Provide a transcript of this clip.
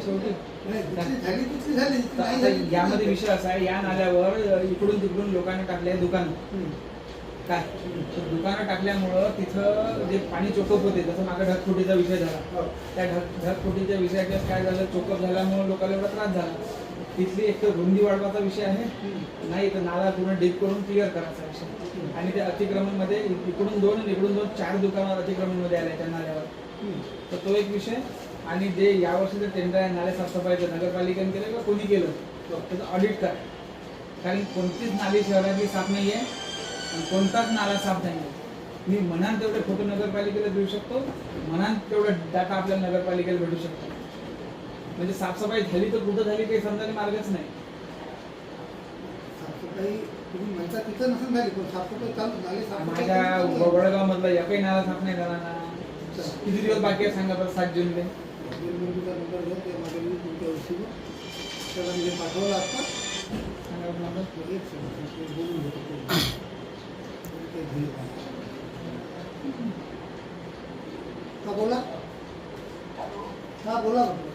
शेवटी. यामध्ये विषय असा आहे या नाल्यावर इकडून तिकडून लोकांनी टाकले दुकानं. काय? दुकानं टाकल्यामुळं तिथं जे पाणी चोकअप होते जसं मागे ढगफुटीचा विषय झाला. हो. त्या ढग ढगफुटीच्या विषयाच्या काय झालं? चोकअप झाल्यामुळे लोकांना एवढा त्रास झाला. तिथली एक तर रुंदी वाढवाचा विषय आहे. नाही तर नाला पूर्ण डीप करून क्लिअर करायचा विषय आणि त्या अतिक्रमणमध्ये इकडून दोन इकडून दोन चार दुकानावर अतिक्रमणमध्ये आले त्या नाल्यावर. तर तो एक विषय. आणि जे यावर्षीचं टेंडर आहे नाले साफसफाईचं नगरपालिकेने केलं किंवा कोणी केलं? त्याचं ऑडिट करा. कारण कोणतीच नाली शहरातली साफ नाही आहे आणि कोणताच नाला साफ नाही आहे मी म्हणान तेवढे फोटो नगरपालिकेला देऊ शकतो म्हणान तेवढं डाटा आपल्याला नगरपालिकेला भेटू शकतो. म्हणजे साफसफाई झाली तर कुठं झाली काही समजायला मार्गच नाही. साफसफाई तुम्ही म्हणता तिथं नसून झाली पण साफसफाई चालू झाली साफसफाई माझ्या. वडगाव मधला एकही नाला साफ नाही झाला ना. किती दिवस बाकी आहे सांगा बरं सात जूनले. बिलबिंदूचा नंबर घ्या ते माझ्या घरी तुमच्या वस्तूवर त्याला मी पाठवलं आता सांगा बरं number. एक सेकंद, ते बोलून घेतो ते. ते घेईल. हा बोला हा बोला म्हटलं.